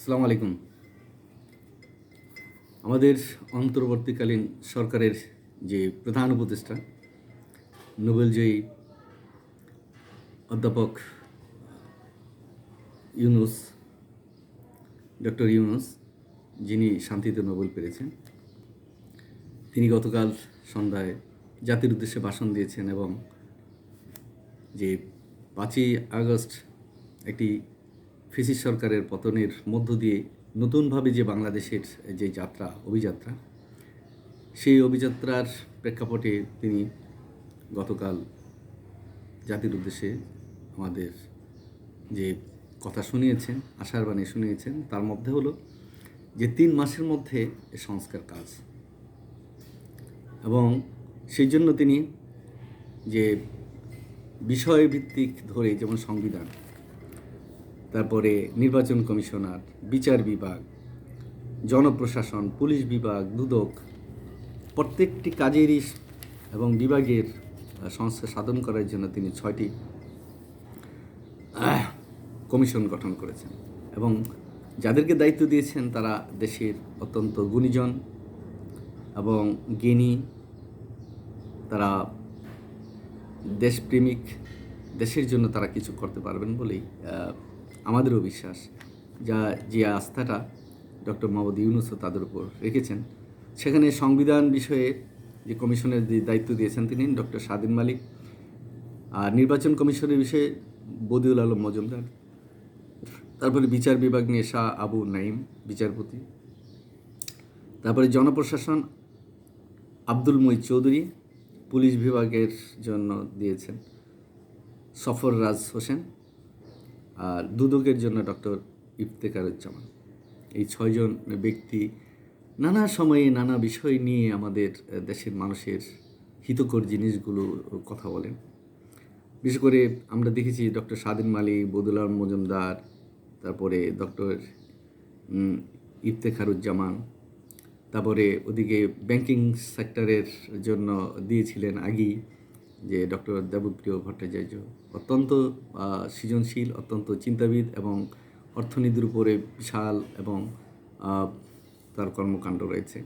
আসসালামু আলাইকুম। আমাদের অন্তর্বর্তীকালীন সরকারের যে প্রধান উপদেষ্টা নোবেলজয়ী অধ্যাপক ইউনুস, ডক্টর ইউনুস, যিনি শান্তিতে নোবেল পেরেছেন, তিনি গতকাল সন্ধ্যায় জাতির উদ্দেশ্যে ভাষণ দিয়েছেন এবং যে পাঁচই আগস্ট একটি ফিসি সরকারের পতনের মধ্য দিয়ে নতুনভাবে যে বাংলাদেশের যে যাত্রা, অভিযাত্রা, সেই অভিযাত্রার প্রেক্ষাপটে তিনি গতকাল জাতির উদ্দেশ্যে আমাদের যে কথা শুনিয়েছেন, আশার বাণী শুনিয়েছেন, তার মধ্যে হলো যে তিন মাসের মধ্যে সংস্কার কাজ। এবং সেই জন্য তিনি যে বিষয়ভিত্তিক ধরে যেমন সংবিধান তারপরে নির্বাচন কমিশনার, বিচার বিভাগ, জনপ্রশাসন, পুলিশ বিভাগ, দুদক, প্রত্যেকটি কাজেরই এবং বিভাগের সংস্কার সাধন করার জন্য তিনি ছয়টি কমিশন গঠন করেছেন। এবং যাদেরকে দায়িত্ব দিয়েছেন তারা দেশের অত্যন্ত গুণীজন এবং জ্ঞানী। তারা দেশপ্রেমিক, দেশের জন্য তারা কিছু করতে পারবেন বলেই আমাদেরও বিশ্বাস। যা, যে আস্থাটা ডক্টর মোহাম্মদ ইউনুসও তাদের উপর রেখেছেন, সেখানে সংবিধান বিষয়ে যে কমিশনের যে দায়িত্ব দিয়েছেন তিনি, ডক্টর স্বাধীন মালিক আর নির্বাচন কমিশনের বিষয়ে বদিউল আলম মজুমদার, তারপরে বিচার বিভাগ নিয়ে শাহ আবু নাইম বিচারপতি, তারপরে জনপ্রশাসন আব্দুল মই চৌধুরী পুলিশ বিভাগের জন্য দিয়েছেন সফর রাজ হোসেন। আর দুদকের জন্য ডক্টর ইফতেকারুজ্জামান এই ছয়জন ব্যক্তি নানা সময়ে নানা বিষয় নিয়ে আমাদের দেশের মানুষের হিতকর জিনিসগুলো কথা বলেন। বিশেষ করে আমরা দেখেছি ডক্টর স্বাধীন মালিক, বদুল আলম মজুমদার, তারপরে ডক্টর ইফতেখারুজ্জামান, তারপরে ওদিকে ব্যাংকিং সেক্টরের জন্য দিয়েছিলেন আগেই যে ডক্টর দেবপ্রিয় ভট্টাচার্য অত্যন্ত সৃজনশীল, অত্যন্ত চিন্তাবিদ এবং অর্থনীতির উপরে বিশাল এবং তার কর্মকাণ্ড রয়েছে।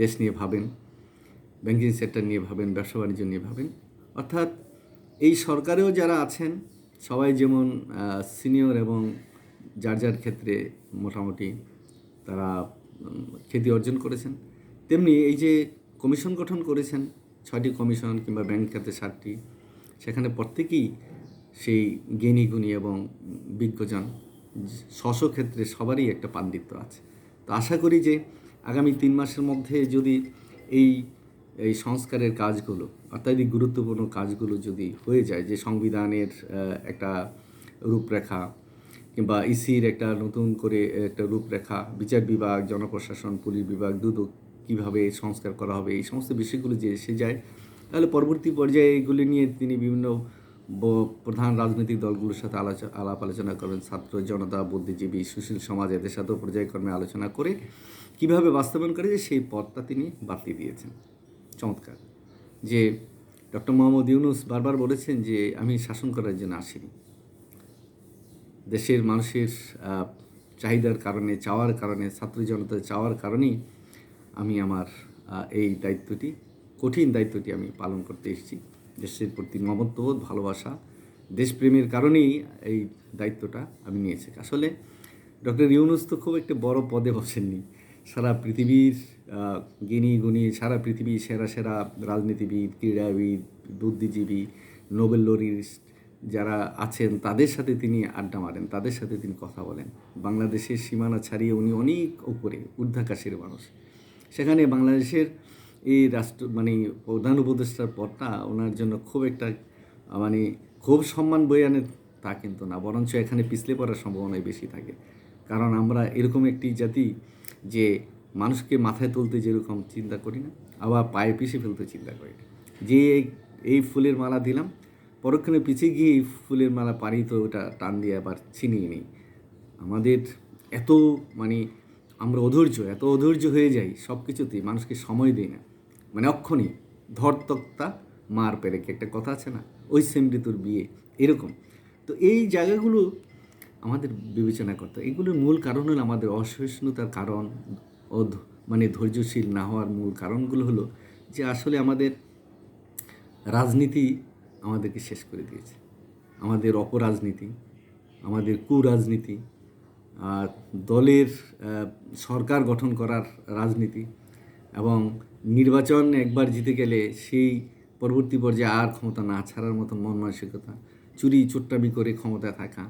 দেশ নিয়ে ভাবেন ব্যাংকিং সেক্টর নিয়ে ভাবেন, ব্যবসা বাণিজ্য নিয়ে ভাবেন। অর্থাৎ এই সরকারেও যারা আছেন, সবাই যেমন সিনিয়র এবং যার যার ক্ষেত্রে মোটামুটি তারা খ্যাতি অর্জন করেছেন, তেমনি এই যে কমিশন গঠন করেছেন ছয়টি কমিশন কিংবা ব্যাংক খাতে সাতটি। সেখানে প্রত্যেকেই সেই জ্ঞানী গুণী এবং বিজ্ঞজন স্ব ক্ষেত্রে সবারই একটা পাণ্ডিত্য আছে। তো আশা করি যে আগামী তিন মাসের মধ্যে যদি এই এই সংস্কারের কাজগুলো, অর্থাৎ এই গুরুত্বপূর্ণ কাজগুলো যদি হয়ে যায়, যে সংবিধানের একটা রূপরেখা কিংবা ইসির একটা নতুন করে একটা রূপরেখা, বিচার বিভাগ, জনপ্রশাসন, পুলিশ বিভাগ, দুদক কীভাবে সংস্কার করা হবে, এই সমস্ত বিষয়গুলো যে এসে যায়, তাহলে পরবর্তী পর্যায়ে এগুলি নিয়ে তিনি বিভিন্ন প্রধান রাজনৈতিক দলগুলোর সাথে আলোচনা, আলাপ আলোচনা করবেন ছাত্র জনতা, বুদ্ধিজীবী, সুশীল সমাজ এদের সাথেও পর্যায়ক্রমে আলোচনা করে কীভাবে বাস্তবায়ন করে যে সেই পথটা তিনি বাতিল দিয়েছেন। চমৎকার। যে ডক্টর মোহাম্মদ ইউনুস বারবার বলেছেন যে, আমি শাসন করার জন্য আসিনি। দেশের মানুষের চাহিদার কারণে, চাওয়ার কারণে, ছাত্র জনতার চাওয়ার কারণেই আমি আমার এই দায়িত্বটি, কঠিন দায়িত্বটি আমি পালন করতে এসেছি। দেশের প্রতি মমত্ববোধ ভালোবাসা, দেশপ্রেমের কারণেই এই দায়িত্বটা আমি নিয়েছি। আসলে ডক্টর ইউনুস তো খুব একটা বড় পদে বসেননি। সারা পৃথিবীর জ্ঞানী গুণী, সারা পৃথিবীর সেরা সেরা রাজনীতিবিদ, ক্রীড়াবিদ, বুদ্ধিজীবী, নোবেল লরিস্ট যারা আছেন, তাদের সাথে তিনি আড্ডা মারেন, তাদের সাথে তিনি কথা বলেন। বাংলাদেশের সীমানা ছাড়িয়ে উনি অনেক উপরে, ঊর্ধ্বাকাশের মানুষ। সেখানে বাংলাদেশের এই রাষ্ট্র মানে প্রধান উপদেষ্টার পদটা ওনার জন্য খুব একটা মানে খুব সম্মান বয়ে আনে তা কিন্তু না। বরঞ্চ এখানে পিছলে পড়ার সম্ভাবনাই বেশি থাকে। কারণ আমরা এরকম একটি জাতি যে মানুষকে মাথায় তুলতে যেরকম চিন্তা করি না, আবার পায়ে পিষে ফেলতে চিন্তা করি না। যে এই- ফুলের মালা দিলাম, পরক্ষণে পিছিয়ে গিয়ে এই ফুলের মালা পারি তো ওটা টান দিয়ে আবার ছিনিয়ে নিই। আমাদের এত মানে অধৈর্য, এত অধৈর্য হয়ে যাই সব কিছুতেই, মানুষকে সময় দিই না। মানে অক্ষণে ধর তক্তা মার পেরেকে, একটা কথা আছে না? ওই সেম ঋতুর বিয়ে, এরকম। তো এই জায়গাগুলো আমাদের বিবেচনা করতে এগুলোর মূল কারণ হলো আমাদের অসহিষ্ণুতার কারণ মানে ধৈর্যশীল না হওয়ার মূল কারণগুলো হলো যে আসলে আমাদের রাজনীতি আমাদেরকে শেষ করে দিয়েছে। আমাদের অপরাজনীতি, আমাদের কুরাজনীতি আর দলের সরকার গঠন করার রাজনীতি এবং নির্বাচন একবার জিতে গেলে সেই পরবর্তী পর্যায়ে আর ক্ষমতা না ছাড়ার মতো মন মানসিকতা, চুরি, চুট্টামি করে ক্ষমতায় থাকা,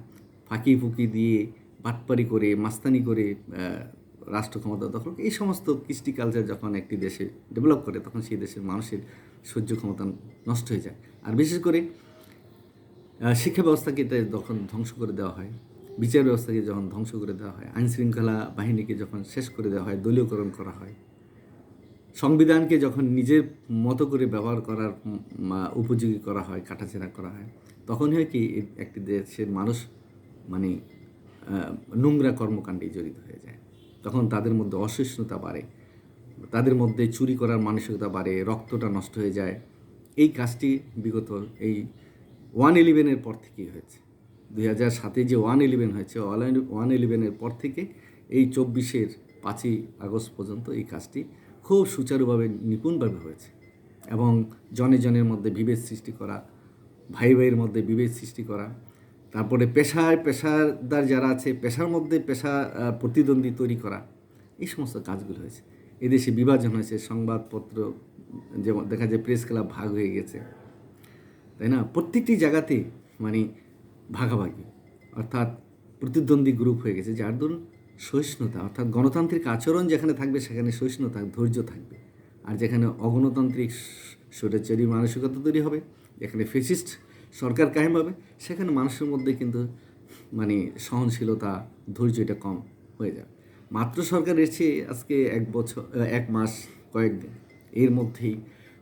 ফাঁকি ফুকি দিয়ে বাটপারি করে, মাস্তানি করে রাষ্ট্র ক্ষমতা দখল এই সমস্ত কৃষ্টি কালচার যখন একটি দেশে ডেভেলপ করে, তখন সেই দেশের মানুষের সহ্য ক্ষমতা নষ্ট হয়ে যায়। আর বিশেষ করে শিক্ষা ব্যবস্থাকে যখন ধ্বংস করে দেওয়া হয়। বিচার ব্যবস্থাকে যখন ধ্বংস করে দেওয়া হয় আইন শৃঙ্খলা বাহিনীকে যখন শেষ করে দেওয়া হয়, দলীয়করণ করা হয়, সংবিধানকে যখন নিজের মতো করে ব্যবহার করার উপযোগী করা হয়, কাটাছেড়া করা হয়, তখন হয় কি একটি দেশের মানুষ মানে নোংরা কর্মকাণ্ডে জড়িত হয়ে যায়। তখন তাদের মধ্যে অসহিষ্ণুতা বাড়ে, তাদের মধ্যে চুরি করার মানসিকতা বাড়ে, রক্তটা নষ্ট হয়ে যায়। এই কাজটি বিগত এই ওয়ান ইলেভেনের পর থেকেই হয়েছে। দুই হাজার সাতে যে ওয়ান ইলেভেন হয়েছে, ওয়ান ইলেভেনের পর থেকে এই চব্বিশের পাঁচই আগস্ট পর্যন্ত এই কাজটি খুব সুচারুভাবে, নিপুণভাবে হয়েছে। এবং জনে জনের মধ্যে বিভেদ সৃষ্টি করা, ভাই ভাইয়ের মধ্যে বিভেদ সৃষ্টি করা, তারপরে পেশায় পেশাদার যারা আছে, পেশার মধ্যে পেশা প্রতিদ্বন্দ্বী তৈরি করা, এই সমস্ত কাজগুলো হয়েছে। এদেশে বিভাজন হয়েছে, সংবাদপত্র, যেমন দেখা যায়, প্রেস ক্লাব ভাগ হয়ে গেছে। তাই না? প্রত্যেকটি জায়গাতে মানে ভাগাভাগি। অর্থাৎ প্রতিদ্বন্দ্বী গ্রুপ হয়ে গেছে, যার দরুন সহিষ্ণুতা, অর্থাৎ গণতান্ত্রিক আচরণ যেখানে থাকবে, সেখানে সহিষ্ণুতা, ধৈর্য থাকবে। আর যেখানে অগণতান্ত্রিক স্বৈরাচারী মানসিকতা তৈরি হবে, যেখানে ফেসিস্ট সরকার কায়েম হবে, সেখানে মানুষের মধ্যে কিন্তু মানে সহনশীলতা ধৈর্য এটা কম হয়ে যাবে। মাত্র সরকার এসেছে আজকে এক বছর এক মাস কয়েকদিন এর মধ্যেই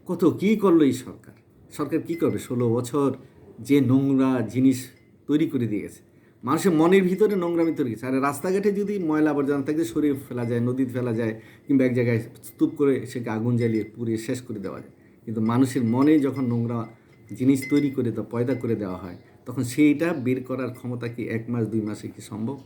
কত কী করল এই সরকার? সরকার কী করবে? ষোলো বছর যে নোংরা জিনিস তৈরি করে দিয়ে গেছে। মানুষের মনের ভিতরে নোংরামি তৈরি গেছে আর রাস্তাঘাটে যদি ময়লা আবর্জনা থাকে সরিয়ে ফেলা যায় নদীতে ফেলা যায়, কিংবা এক জায়গায় স্তূপ করে সেকে আগুন জ্বালিয়ে পুড়িয়ে শেষ করে দেওয়া যায়। কিন্তু মানুষের মনে যখন নোংরা জিনিস তৈরি করে দেওয়া পয়দা করে দেওয়া হয়, তখন সেইটা বের করার ক্ষমতা কি এক মাস, দুই মাসে কি সম্ভব?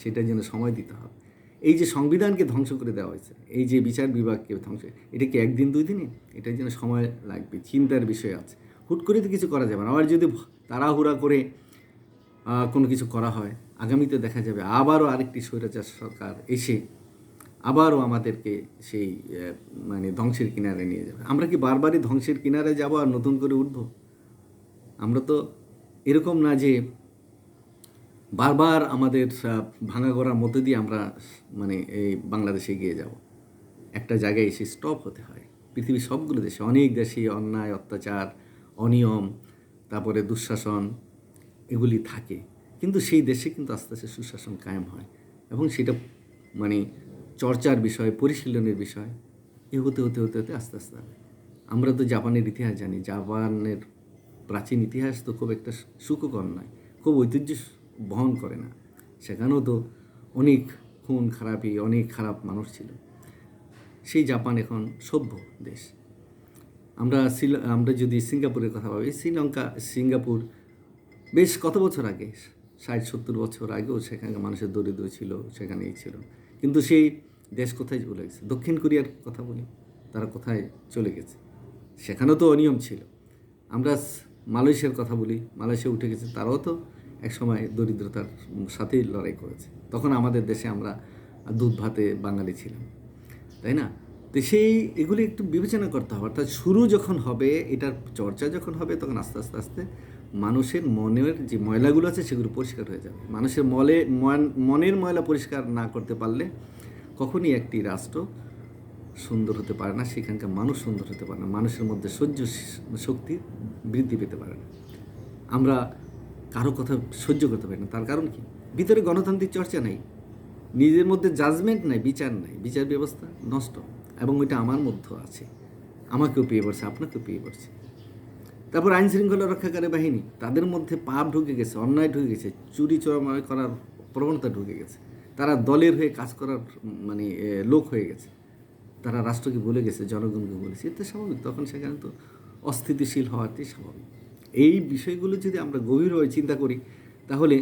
সেটার জন্য সময় দিতে হবে। এই যে সংবিধানকে ধ্বংস করে দেওয়া হয়েছে, এই যে বিচার বিভাগকে ধ্বংস, এটা কি একদিন, দুই দিনে এটার জন্য সময় লাগবে, চিন্তার বিষয় আছে। হুট করে তো কিছু করা যাবে না। আবার যদি তাড়াহুড়া করে কোনো কিছু করা হয়, আগামীতে দেখা যাবে আবারও আরেকটি স্বৈরাচার সরকার এসে আবারও আমাদেরকে সেই মানে ধ্বংসের কিনারে নিয়ে যাবে। আমরা কি বারবারই ধ্বংসের কিনারে যাব আর নতুন করে উঠব? আমরা তো এরকম না যে বারবার আমাদের ভাঙা গড়ার মধ্যে দিয়ে আমরা মানে এই বাংলাদেশে গিয়ে যাব। একটা জায়গায় এসে স্টপ হতে হয়। পৃথিবীর সবগুলো দেশে অনেক দেশে অন্যায়, অত্যাচার, অনিয়ম, তারপরে দুঃশাসন এগুলি থাকে। কিন্তু সেই দেশে কিন্তু আস্তে আস্তে সুশাসন কায়েম হয় এবং সেটা মানে চর্চার বিষয়, পরিশীলনের বিষয় এ হতে হতে হতে হতে আস্তে আস্তে হবে। আমরা তো জাপানের ইতিহাস জানি। জাপানের প্রাচীন ইতিহাস তো খুব একটা সুখকর নয়, খুব ঐতিহ্য বহন করে না। সেখানেও তো অনেক খুন খারাপি, অনেক খারাপ মানুষ ছিল। সেই জাপান এখন সভ্য দেশ। আমরা আমরা যদি সিঙ্গাপুরের কথা ভাবি, শ্রীলঙ্কা, সিঙ্গাপুর বেশ কত বছর আগে? ষাট, সত্তর বছর আগেও সেখানে মানুষের দরিদ্র ছিল, সেখানেই ছিল। কিন্তু সেই দেশ কোথায় চলে গেছে? দক্ষিণ কোরিয়ার কথা বলি, তারা কোথায় চলে গেছে? সেখানেও তো অনিয়ম ছিল। আমরা মালয়েশিয়ার কথা বলি, মালয়েশিয়া উঠে গেছে, তারাও তো একসময় দরিদ্রতার সাথেই লড়াই করেছে। তখন আমাদের দেশে আমরা দুধ ভাতে বাঙালি ছিলাম, তাই না? তো সেই, এগুলি একটু বিবেচনা করতে হবে। অর্থাৎ শুরু যখন হবে, এটার চর্চা যখন হবে, তখন আস্তে আস্তে আস্তে মানুষের মনের যে ময়লাগুলো আছে সেগুলো পরিষ্কার হয়ে যাবে। মানুষের মলে, মন- মনের ময়লা পরিষ্কার না করতে পারলে কখনই একটি রাষ্ট্র সুন্দর হতে পারে না, সেখানকার মানুষ সুন্দর হতে পারে না। মানুষের মধ্যে সহ্য শক্তি বৃদ্ধি পেতে পারে না। আমরা কারও কথা সহ্য করতে পারি না। তার কারণ কি? ভিতরে গণতান্ত্রিক চর্চা নেই। নিজের মধ্যে জাজমেন্ট নাই, বিচার নাই। বিচার ব্যবস্থা নষ্ট। এবং ওইটা আমার মধ্যেও আছে। আমাকেও পেয়ে পড়ছে, আপনাকেও পেয়ে পড়ছে। তারপর আইন শৃঙ্খলা রক্ষাকারী বাহিনী। তাদের মধ্যে পাপ ঢুকে গেছে, অন্যায় ঢুকে গেছে, চুরি চোরামারি করার প্রবণতা ঢুকে গেছে। তারা দলের হয়ে কাজ করার মানে লোক হয়ে গেছে। তারা রাষ্ট্রকে বলে গেছে, জনগণকে বলেছে এতে স্বাভাবিক, তখন সেখানে তো অস্থিতিশীল হওয়াটাই স্বাভাবিক। এই বিষয়গুলো যদি আমরা গভীরভাবে চিন্তা করি, তাহলে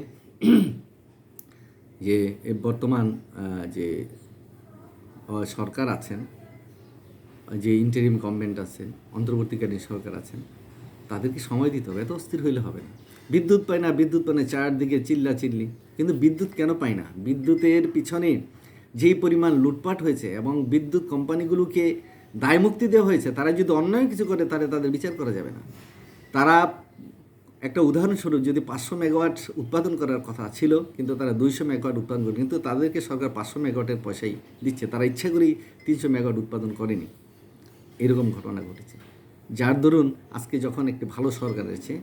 যে বর্তমান যে সরকার আছেন, যে ইন্টারিম গভর্নমেন্ট আছেন, অন্তর্বর্তীকালীন সরকার আছেন তাদেরকে সময় দিতে হবে, এত অস্থির হইলে হবে না। বিদ্যুৎ পায় না, বিদ্যুৎ পায় না চারদিকে চিল্লা চিল্লি কিন্তু বিদ্যুৎ কেন পায় না? বিদ্যুতের পিছনে যেই পরিমাণ লুটপাট হয়েছে এবং বিদ্যুৎ কোম্পানিগুলোকে দায়মুক্তি দেওয়া হয়েছে, তারা যদি অন্যায় কিছু করে, তাহলে তাদের বিচার করা যাবে না। তারা একটা উদাহরণস্বরূপ, যদি পাঁচশো মেগাওয়াট উৎপাদন করার কথা ছিল, কিন্তু তারা দুইশো মেগাওয়াট উৎপাদন করে, কিন্তু তাদেরকে সরকার পাঁচশো মেগাওয়াটের পয়সাই দিচ্ছে। তারা ইচ্ছা করেই তিনশো মেগাওয়াট উৎপাদন করেনি। এরকম ঘটনা ঘটেছে। যার দরুন আজকে যখন একটি ভালো সরকার আছে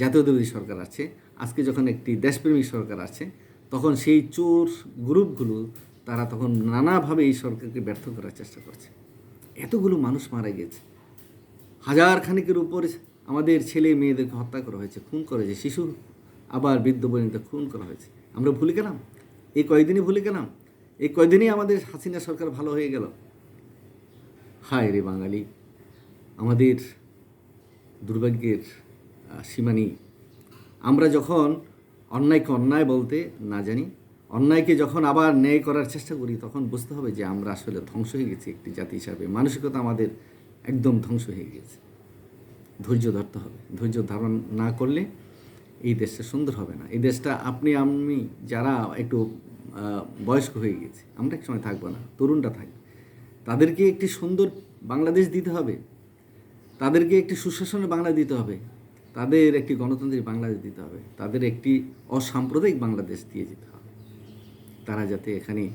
জাতীয়তাবাদী সরকার আছে, আজকে যখন একটি দেশপ্রেমিক সরকার আছে, তখন সেই চোর গ্রুপগুলো তারা তখন নানাভাবে এই সরকারকে ব্যর্থ করার চেষ্টা করছে। এতগুলো মানুষ মারা গেছে হাজার খানিকের উপর আমাদের ছেলে মেয়েদেরকে হত্যা করা হয়েছে, খুন করা হয়েছে, শিশু আবার বৃদ্ধ বনিতা খুন করা হয়েছে। আমরা ভুলে গেলাম? এই কয়দিনই ভুলে গেলাম? এই কয়দিনই আমাদের হাসিনা সরকার ভালো হয়ে গেল? হায় রে বাঙালি। আমাদের দুর্ভাগ্যের সীমা নেই। আমরা যখন অন্যায়কে অন্যায় বলতে না জানি, অন্যায়কে যখন আবার ন্যায় করার চেষ্টা করি, তখন বুঝতে হবে যে আমরা আসলে ধ্বংস হয়ে গেছি একটি জাতি হিসাবে। মানসিকতা আমাদের একদম ধ্বংস হয়ে গেছে ধৈর্য ধরতে হবে। ধৈর্য ধারণ না করলে এই দেশটা সুন্দর হবে না। এই দেশটা আপনি, আমি যারা একটু বয়স্ক হয়ে গেছে, আমরা এক সময় থাকব না, তরুণরা থাকবে। তাদেরকে একটি সুন্দর বাংলাদেশ দিতে হবে। তাদেরকে একটি সুশাসনের বাংলা দিতে হবে। তাদের একটি গণতান্ত্রিক বাংলাদেশ দিতে হবে। তাদের একটি অসাম্প্রদায়িক বাংলাদেশ দিয়ে যেতে হবে। তারা যাতে এখানে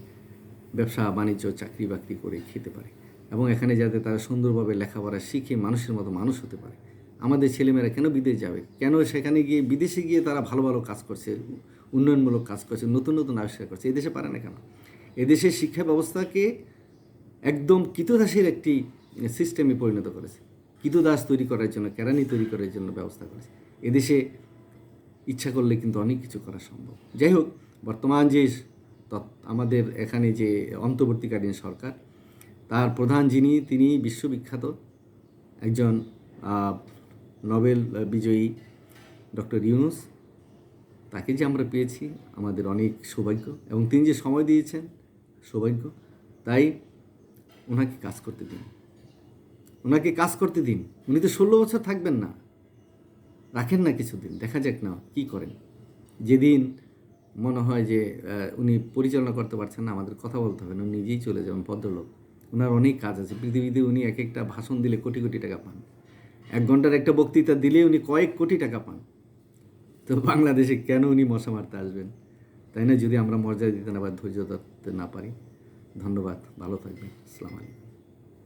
ব্যবসা, বাণিজ্য, চাকরি বাকরি করে খেতে পারে এবং এখানে যাতে তারা সুন্দরভাবে লেখাপড়া শিখে মানুষের মতো মানুষ হতে পারে। আমাদের ছেলেমেয়েরা কেন বিদেশ যাবে? কেন সেখানে গিয়ে বিদেশে গিয়ে তারা ভালো ভালো কাজ করছে, উন্নয়নমূলক কাজ করছে, নতুন নতুন আবিষ্কার করছে? এদেশে পারে না কেন? এদেশের শিক্ষা ব্যবস্থাকে একদম কীতদাসের একটি সিস্টেমে পরিণত করেছে। কীতদাস তৈরি করার জন্য কেরানি তৈরি করার জন্য ব্যবস্থা করেছে। এদেশে ইচ্ছা করলে কিন্তু অনেক কিছু করা সম্ভব। যাই হোক, বর্তমান যে আমাদের এখানে যে অন্তর্বর্তীকালীন সরকার, তার প্রধান যিনি, তিনি বিশ্ববিখ্যাত একজন নোবেল বিজয়ী ডক্টর ইউনুস। তাকে যে আমরা পেয়েছি, আমাদের অনেক সৌভাগ্য এবং তিনি যে সময় দিয়েছেন, সৌভাগ্য, তাই ওনাকে কাজ করতে দিন। ওনাকে কাজ করতে দিন। উনি তো ষোলো বছর থাকবেন না। রাখেন না কিছুদিন, দেখা যাক না কি করেন। যেদিন মনে হয় যে উনি পরিচালনা করতে পারছেন না, আমাদের কথা বলতে হবে না, উনি নিজেই চলে যাবেন, ভদ্রলোক। ওনার অনেক কাজ আছে, পৃথিবীতে উনি এক একটা ভাষণ দিলে কোটি কোটি টাকা পান। এক ঘণ্টার একটা বক্তৃতা দিলে উনি কয়েক কোটি টাকা পান। তো বাংলাদেশে কেন উনি মশা মারতে আসবেন? তাই না? যদি আমরা মর্যাদা দিতে না বা ধৈর্য ধরতে না পারি। ধন্যবাদ, ভালো থাকবেন। আসসালামু আলাইকুম।